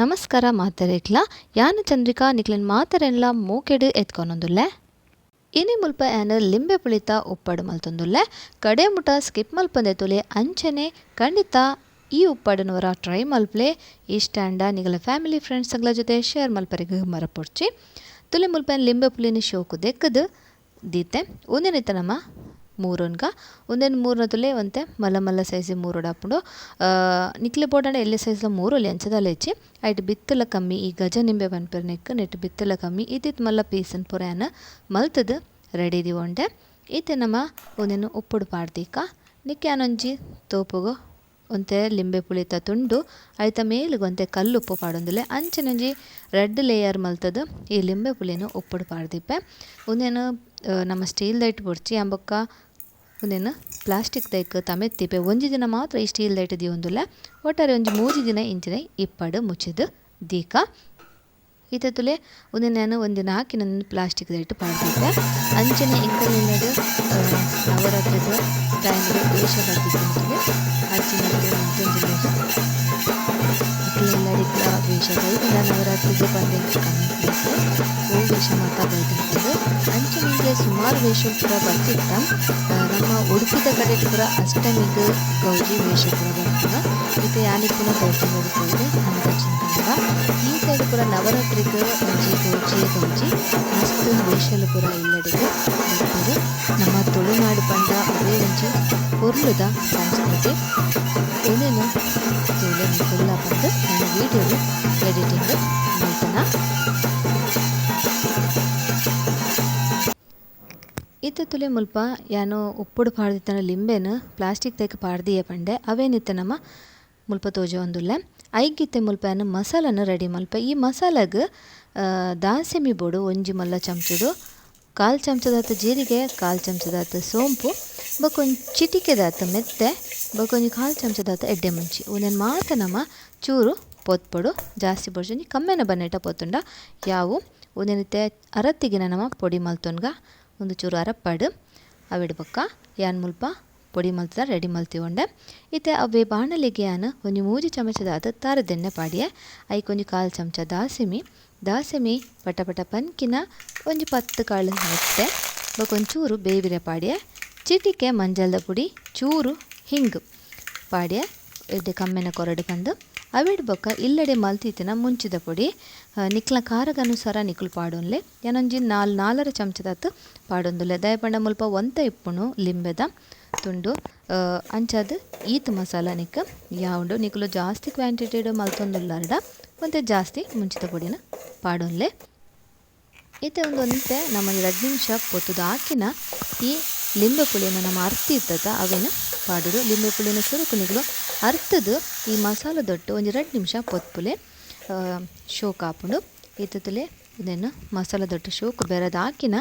ನಮಸ್ಕಾರ ಮಾತರೆಕ್ಲ. ಯಾನ ಚಂದ್ರಿಕಾ ನಿಕ್ಲೆನ್ ಮಾತರೆನ್ಲ ಮೂಕೆಡ್ ಎತ್ಕೊನೊಂದುಲ್ಲೆ ಇನಿ ಮುಲ್ಪ ಏನ ಲಿಂಬೆ ಪುಳಿತ ಉಪ್ಪಡು ಮಲ್ತೊಂದುಲ್ಲೆ. ಕಡೆ ಮುಟ ಸ್ಕಿಪ್ ಮಲ್ಪಂದೆ ತುಲೆ ಅಂಚನೆ ಖಂಡಿತ ಈ ಉಪ್ಪಡನವರ ಟ್ರೈ ಮಲ್ಪಲೆ. ಈ ಸ್ಟ್ಯಾಂಡ ನಿಗಲ ಫ್ಯಾಮಿಲಿ ಫ್ರೆಂಡ್ಸ್ಗಳ ಜೊತೆ ಶೇರ್ ಮಲ್ಪರಿಗೆ ಮರಪೊಡ್ಚಿ ತುಲೆ ಮುಲ್ಪ ಲಿಂಬೆ ಪುಳಿನ ಶೋಕು ದೆಕ್ಕದು. ದೀತೆ ಒಂದಿನಿತ ನಮ್ಮ ಮೂರೊನ್ಗ. ಒಂದೇನು ಮೂರನ ತುಲೆ ಒಂತೆ ಮಲ್ಲ ಮಲ್ಲ ಸೈಜ್ ಮೂರು ಡಾಪುಂಡು ನಿಕ್ಲೆ ಬೋಡಾಂಡ ಎಲ್ಲಿ ಸೈಜ್ಲ ಮೂರು ಲೆಂಚದಲ್ಲ ಹೆಚ್ಚಿ ಐಟ್ ಬಿತ್ತಲ ಕಮ್ಮಿ, ಈ ಗಜ ನಿಂಬೆ ಬನ್ಪೆರ್ ನೆಕ್ ನೆಟ್ ಬಿತ್ತಲ ಕಮ್ಮಿ ಇದಿತ್ ಮಲ್ಲ ಪೀಸನ್ ಪುರಾನ ಮಲ್ತದ ರೆಡಿ ದಿವೊಂಡೆ ಈತೆ ನಮ್ಮ ಒಂದೇನು ಉಪ್ಪುಡು ಪಾಡ್ದೀಕ. ನಿಕ್ಕೆ ಅನೊಂಜಿ ತೋಪುಗು. ಒಂತೆ ಲಿಂಬೆ ಪುಳಿತ ತುಂಡು. ಐತ ಮೇಲಿಗೆ ಒಂತೆ ಕಲ್ಲುಪ್ಪು ಪಾಡೊಂದುಲ್ಲೆ. ಅಂಚಿನಂಜಿ ರೆಡ್ ಲೇಯರ್ ಮಲ್ತದ ಈ ಲಿಂಬೆ ಪುಳಿನ ಉಪ್ಪುಡು ಪಾಡ್ದಿಪ್ಪೆ. ಒಂದೇನು ನಮ್ಮ ಸ್ಟೀಲ್ ದೈಟ್ ಬೊಡ್ಚಿ ಅಂಬೊಕ್ಕ ಒಂದೇನು ಪ್ಲಾಸ್ಟಿಕ್ ದೈಕ್ ತಮೆತ್ತಿಪ್ಪೆ ಒಂಜಿ ದಿನ ಮಾತ್ರ ಈ ಸ್ಟೀಲ್ ದೈಟ್ ದಿಯೊಂದುಲ್ಲೆ ಒಟ್ಟಾರೆ ಒಂಜಿ ಮೂಜಿ ದಿನ ಇಂಚಿನ ಇಪ್ಪಡು ಮುಚ್ಚಿದ ದೀಕ. ಈತ ತುಲೆ ನಾನು ಒಂದಿನ ಹಾಕಿ ನನ್ನ ಪ್ಲಾಸ್ಟಿಕ್ ದೈಟ್ ಪಾಡ್ತಿದ್ದೆ ಅಂಚನೆ ಇಂಕಲಿನದು ನವರಾತ್ರಿದ ಟೈಮ್ಗೆ ದೇಶ ಬರ್ತಿದ್ದೆ ಅಂಚಿನ ನವರಾತ್ರಿಗೆ ಬಂದೆ ಕಮ್ಮಿ ಓ ವೇಷ ಮಾತಾ ಬೈದಿರ್ತದೆ ಸುಮಾರು ವೇಷ ಕೂಡ ಬರ್ತಿತ್ತ. ನಮ್ಮ ಉಡುಪಿದ ಕಡೆ ಪೂರ ಅಷ್ಟಮಿಗೆ ಗೌಜಿ ವೇಷ ಪೂರ ಬರ್ತಾರ ಮತ್ತೆ ಯಾನಿ ಪುನಃ ಗೌಜಿ ನೋಡಿಕೊಳ್ಳಿ ಹಣಕಾಸಿನ ಕನ್ನಡ ಈ ಸೈಡ್ ಪೂರ ನವರಾತ್ರಿಗೆ ಒಂಜಿ ಗೌಜಿ ಗೌಜಿ ಮಸ್ತ್ ವೇಷಲು ಪೂರ ಇಲ್ಲಡಿಗೆ ಬರ್ತಾರೆ ನಮ್ಮ ತುಳುನಾಡು ಪಂಡ ಅವೇ ಒಂಜಿ ಪೊರ್ಲುದ ಸಂಸ್ಕೃತಿ ಇತ್ತ ತುಲೆ ಮುಲ್ಪ ಯಾನು ಉಪ್ಪುಡು ಪಾಡ್ದಿತ್ತನ ಲಿಂಬೆನ್ ಪ್ಲಾಸ್ಟಿಕ್ ತೆಗೆ ಪಾಡ್ದಿಯ ಪಂಡೆ, ಅವೇನಿತ್ತ ನಮ್ಮ ಮುಲ್ಪ ತೋಜ ಒಂದುಲ್ಲೆ ಐಗಿತ್ತೆ ಮುಲ್ಪ ಯಾನು ಮಸಾಲನ ರೆಡಿ ಮಲ್ಪ. ಈ ಮಸಾಲಗ ದಾಸೆಮಿ ಬೋಡು, ಒಂಜಿ ಮಲ್ಲ ಚಮಚಡು ಕಾಲು ಚಮಚದಾತ ಜೀರಿಗೆ, ಕಾಲು ಚಮಚದಾತ ಸೋಂಪು, ಬಕೊಂಜಿ ಚಿಟಿಕೆದಾತ ಮೆತ್ತೆ, ಬಕೊಂಜಿ ಕಾಲು ಚಮಚದಾತ ಎಡ್ಡೆ ಮುಂಚಿ. ಒಂದೇನು ಮಾತ ನಮ್ಮ ಚೂರು ಪೊತ್ಪಡು ಜಾಸ್ತಿ ಬೊಡ್ಚೊಂಜಿ ಕಮ್ಮೆನ ಬನ್ನೆಟ ಪೊತ್ತುಂಡ. ಯಾವು? ಒಂದೇನಿತ್ತೆ ಅರತ್ತಿಗಿನ ನಮ್ಮ ಪೊಡಿ ಮಲ್ತೊನ್ಗ. ಒಂದು ಚೂರು ಅರಪ್ಪಾಡು. ಅವಿಡ್ಬೊಕ್ಕ ಯಾನ್ ಮುಲ್ಪ, ಪೊಡಿ ಮಲ್ತದ, ರೆಡಿ ಮಲ್ತಿವಂಡೆ. ಇತ್ತೆ ಅವೇ ಬಾಣಲೆಗೆ ಯಾನ್ ಒಂಜಿ ಮೂಜಿ ಚಮಚದಾದ ತಾರದೆಣ್ಣೆ ಐ ಐಕೊಂಜಿ ಕಾಲು ಚಮಚ ದಾಸಿಮಿ. ದಾಸಿಮಿ ಪಟ ಪಟ ಪನ್ಕಿನ ಒಂಜಿ ಪತ್ತು ಕಾಳು ಮೆತ್ತೆ ಬೊಕೊಂಚೂರು ಬೇವಿರೆ ಪಾಡಿಯೆ. ಚಿಟಿಕೆ, ಮಂಜಲ್ದ ಪುಡಿ, ಚೂರು, ಹಿಂಗ್ ಪಾಡಿಯೆ. ಎಡ್ಡೆ ಕಮ್ಮೆನ ಕೊರಡು ಕಂಡು ಅವಿಡ್ ಬೊಕ್ಕ ಇಲ್ಲೆಡೆ ಮಲ್ತಿತ್ತಿನ ಮುಂಚಿದ ಪೊಡಿ ನಿಕ್ಲ ಖಾರಗನುಸಾರ ನಿಕುಲು ಪಾಡೊನ್ಲೆ ಯಾನೊಂಜಿ ನಾಲ್ ನಾಲರ ಚಮಚದತ್ತು ಪಾಡೊಂದುಲ್ಲೆ. ದಯಪಂಡ ಮುಲ್ಪ ಒಂತ ಇಪ್ಪುಣು ಲಿಂಬೆದ ತುಂಡು ಅಂಚಾದ್ ಈತ್ ಮಸಾಲ ನಿಕ್. ಯಾವುಂಡು ನಿಕುಲು ಜಾಸ್ತಿ ಕ್ವಾಂಟಿಟಿಡ್ ಮಲ್ತೊಂದುಲ್ಲಾರ್ಡ, ಒಂತೆ ಜಾಸ್ತಿ ಮುಂಚಿದ ಪೊಡಿನ ಪಾಡೊನ್ಲೆ ಇತ್ತೆ ಒಂದು ಒಂತೆ ನಮ್ಮ ಎರಡು ನಿಮಿಷ ಪೊತ್ತುದು ಹಾಕಿನ ಈ ಲಿಂಬೆ ಪುಳಿಯನ್ನು ನಮ್ಮ ಅರ್ತಿ ಇರ್ತದ ಅವೇನು ಪಾಡುದು ಲಿಂಬೆ ಪುಳಿನ ಸುರುಕು ನಿಗ್ಲು ಅರ್ತದು ಈ ಮಸಾಲ ದೊಟ್ಟು ಒಂದು ಎರಡು ನಿಮಿಷ ಪೊತ್ಪುಲೆ ಶೋಕ್ ಹಾಕೊಂಡು ಇತ್ತುಲೆ ಇದನ್ನು ಮಸಾಲ ದೊಟ್ಟು ಶೋಕು ಬೆರೆದು ಹಾಕಿನ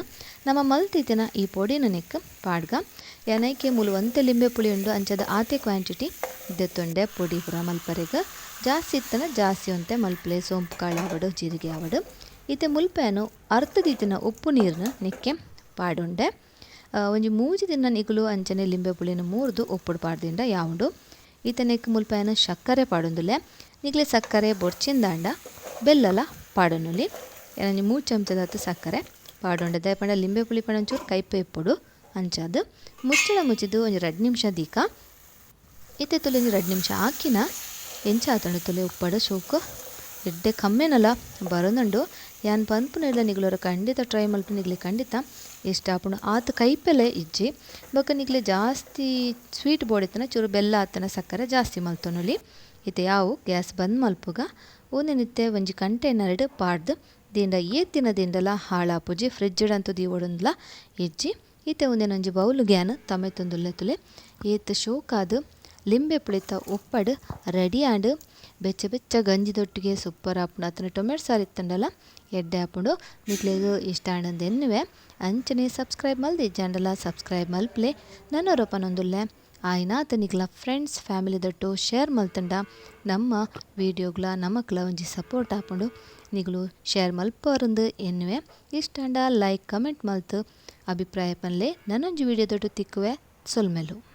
ನಮ್ಮ ಮಲ್ತಿತ್ತಿನ ಈ ಪೊಡಿನ ನೆಕ್ ಪಾಡ್ಗ. ಏನೈಕೆ ಮುಲು ಒಂತೆ ಲಿಂಬೆ ಪುಳಿ ಉಂಡು ಅಂಚದ ಆತೆ ಕ್ವಾಂಟಿಟಿ ದೆತ್ತೊಂಡೆ ಪುಡಿ ಪುರ ಮಲ್ಪರೆಗ, ಜಾಸ್ತಿ ಇತ್ತನ ಜಾಸ್ತಿ ಒಂತೆ ಮಲ್ಪಲೆ, ಸೋಂಪು ಕಾಳು ಆವಡು, ಜೀರಿಗೆ ಆವಡು. ಇತ್ತೆ ಮುಲ್ಪೇನು ಅರ್ತದಿತ್ತಿನ ಉಪ್ಪು ನೀರನ್ನ ನೆಕ್ಕೆ ಪಾಡುಂಡೆ. ಒಂಜಿ ಮೂಜಿ ದಿನ ನಿಗುಲು ಅಂಚನೆ ಲಿಂಬೆ ಪುಳಿನ ಮೂರ್ದು ಉಪ್ಪುಡು ಪಾಡ್ದಿಂಡ ಯಾವುಂಡು. ಮುಲ್ಪ ಮುಲ್ಪೆನ ಸಕ್ಕರೆ ಪಾಡೊಂದುಲೆ ನಿಗ್ಲೆ ಸಕ್ಕರೆ ಬೊಡ್ಚಿಂದಾಂಡ ಬೆಲ್ಲಲ ಪಾಡೊನುಲಿ ಒಂಜಿ ಮೂರು ಚಮಚದತ್ತು ಸಕ್ಕರೆ ಪಾಡೊಂಡೆ ದಯಪಂಡ ಲಿಂಬೆ ಪುಳಿ ಪಂಡ ಒಂಚೂರು ಕೈಪೆ ಇಪ್ಪುಡು ಅಂಚಾದು ಮುಚ್ಚಳ ಮುಚ್ಚಿದು ಒಂದು ಎರಡು ನಿಮಿಷ ದೀಕ. ಇತ್ತೆ ತುಲೆ ಒಂಜಿ ಎರಡು ನಿಮಿಷ ಹಾಕಿನ ಎಂಚ ಆತಂಡು ತುಲೆ ಉಪ್ಪಡ ಶೋಕು ಎಡ್ಡೆ ಕಮ್ಮೆನಲ, ಬರೋದುಂಡು. ಯಾನ್ ಪನ್ಪುನೆಡ್ಲ ನಿಗ್ಲೋರ ಖಂಡಿತ ಟ್ರೈ ಮಲ್ಪು ನಿಗ್ಲಿ ಖಂಡಿತ. ಇಷ್ಟ. ಆಪುಂಡು ಆತ ಕೈಪೆಲೆ ಇಜ್ಜಿ. ಬೊಕ ನಿಗ್ಲೆ ಜಾಸ್ತಿ ಸ್ವೀಟ್ ಬೋಡಿತನ ಚೂರು ಬೆಲ್ಲ ಆತನ ಸಕ್ಕರೆ ಜಾಸ್ತಿ ಮಲ್ತೊನುಲಿ ಇತ್ತೆ ಯಾವು? ಗ್ಯಾಸ್ ಬಂದ್ ಮಲ್ಪುಗ. ಒಂದಿನಿತ್ತೆ ಒಂಜಿ ಕಂಟೈನರ್ಡ್ ಪಾಡ್ದು. ದಿಂಡ ಏತ್ತಿನ ದಿನದಿಂದಲ ಹಾಳಾಪುಜಿ ಫ್ರಿಜ್ ಅಂತೂ ದೀವೊಡುಂದ್ಲ ಇಜ್ಜಿ. ಈತೆ ಒಂದೇನು ಒಂಜಿ ಬೌಲ್ ಗ್ಯಾನ್ ತಮೆತೊಂದುಲ್ಲೆ ತುಲೆ. ಏತ್ ಶೋಕಾದ್ ಲಿಂಬೆ ಪುಳಿತ ಉಪ್ಪಡ್ ರೆಡಿ ಆಂಡ್ ಬೆಚ್ಚ ಬೆಚ್ಚ ಗಂಜಿದೊಟ್ಟಿಗೆ ಸೂಪರ್ ಆಪುಂಡು. ಅತ್ತನ ಟೊಮೆಟೊ ಸಾರು ಇತ್ತಂಡಲ ಎಡ್ಡೆ ಆಪುಂಡು. ನಿಕ್ಲೆಗ್ ಇಷ್ಟ ಆಂಡಂದು ಎನ್ನುವೆ. ಅಂಚನೆ ಸಬ್ಸ್ಕ್ರೈಬ್ ಮಲ್ದಿ, ಜಂಡಲ ಸಬ್ಸ್ಕ್ರೈಬ್ ಮಲ್ಪ್ಲೆ. ನನ್ನೊರಪನೊಂದುಲ್ಲೆ ಆಯ್ನ ನಿಗ್ಲ ಫ್ರೆಂಡ್ಸ್ ಫ್ಯಾಮಿಲಿ ದೊಟ್ಟು ಶೇರ್ ಮಲ್ತಂಡ. ನಮ್ಮ ವೀಡಿಯೋಗ್ಲ ನಮಕ್ಲ ಒಂಜಿ ಸಪೋರ್ಟ್ ಆಪುಂಡು. ನಿಗ್ಲು ಶೇರ್ ಮಲ್ಪೋರಂದು ಎನ್ನುವೆ. ಇಷ್ಟಂಡ ಲೈಕ್ ಕಮೆಂಟ್ ಮಲ್ತು. ಅಭಿಪ್ರಾಯ ಪನ್ಲೆ. ನನ್ನೊಂಜಿ ವೀಡಿಯೋ ದೊಟ್ಟು ತಿಕ್ಕುವೆ. ಸೊಲ್ಮೆಲು.